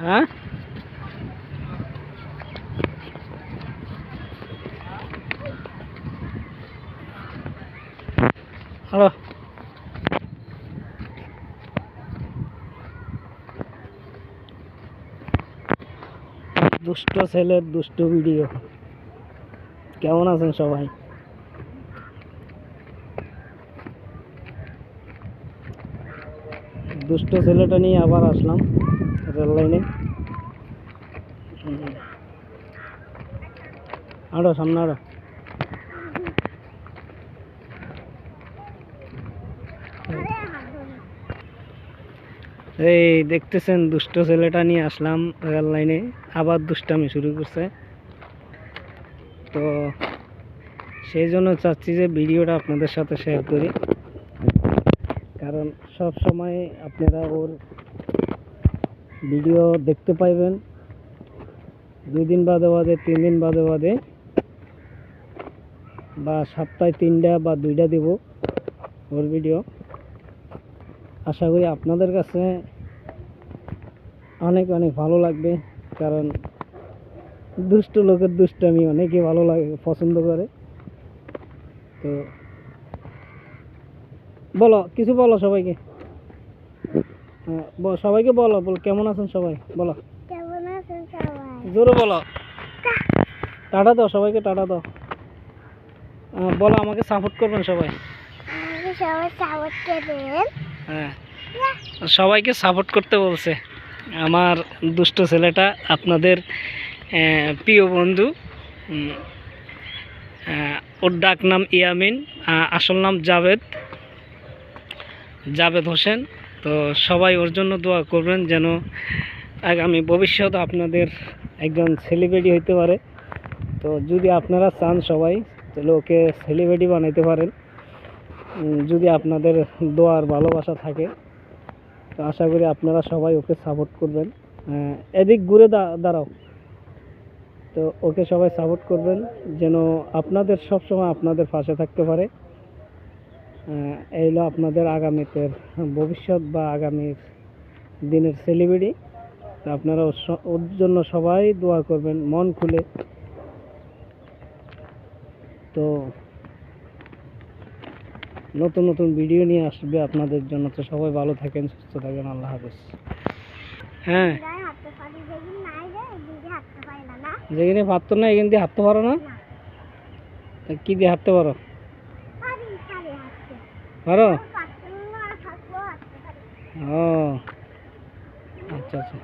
হ্যাঁ হ্যালো দুষ্ট ছেলের দুষ্ট ভিডিও কেমন আছেন সবাই দুষ্ট ছেলেটা নিয়ে আবার আসলাম রেল লাইনে। আরও, সামনে আরও। এই দেখতেছেন দুষ্ট ছেলেটা নিয়ে আসলাম রেল লাইনে, আবার দুষ্টামি শুরু করছে। তো সেই জন্য চাচ্ছি যে ভিডিওটা আপনাদের সাথে শেয়ার করি। কারণ সব সময় আপনারা ওর ভিডিও দেখতে পাইবেন। দুই দিন বাদে বাদে, তিন দিন বাদে বাদে, বা সপ্তাহে তিনটা বা দুইটা দেব ওর ভিডিও। আশা করি আপনাদের কাছে অনেক অনেক ভালো লাগবে, কারণ দুষ্ট লোকের দুষ্টামি অনেকে ভালো লাগে, পছন্দ করে। তো বলো কিছু বলো সবাইকে। হ্যাঁ, সবাইকে বলো বলো কেমন আছেন সবাই? বলো। কেমন আছেন সবাই? জোরে বলো। টাটা দাও সবাইকে টাটা দাও। বলো আমাকে সাপোর্ট করবেন সবাই। সবাই সাপোর্ট করবেন। হ্যাঁ। সবাইকে সাপোর্ট করতে বলছে। আমার দুষ্ট ছেলেটা আপনাদের প্রিয় বন্ধু ওর ডাক নাম ইয়ামিন আসল নাম জাভেদ। জাভেদ হোসেন। তো সবাই ওর জন্য দোয়া করবেন যেন আগামী ভবিষ্যৎ আপনাদের একজন সেলিব্রিটি হইতে পারে। তো যদি আপনারা চান সবাই, তাহলে ওকে সেলিব্রিটি বানাইতে পারেন। যদি আপনাদের দোয়ার ভালোবাসা থাকে, তো আশা করি আপনারা সবাই ওকে সাপোর্ট করবেন। এদিক ঘুরে দাঁড়াও। তো ওকে সবাই সাপোর্ট করবেন যেন আপনাদের সব সময় আপনাদের পাশে থাকতে পারে। এই হলো আপনাদের আগামীতে ভবিষ্যৎ বা আগামীর দিনের সেলিব্রিটি তো আপনারা ওর জন্য সবাই দোয়া করবেন মন খুলে। তো নতুন নতুন ভিডিও নিয়ে আসবে আপনাদের জন্য। তো সবাই ভালো থাকেন সুস্থ থাকেন আল্লাহ হাফেজ। হ্যাঁ। যেখানে ভাবতো না এখান দিয়ে হাঁটতে পারো না? কি দিয়ে হাঁটতে পারো? পারো ও আচ্ছা আচ্ছা।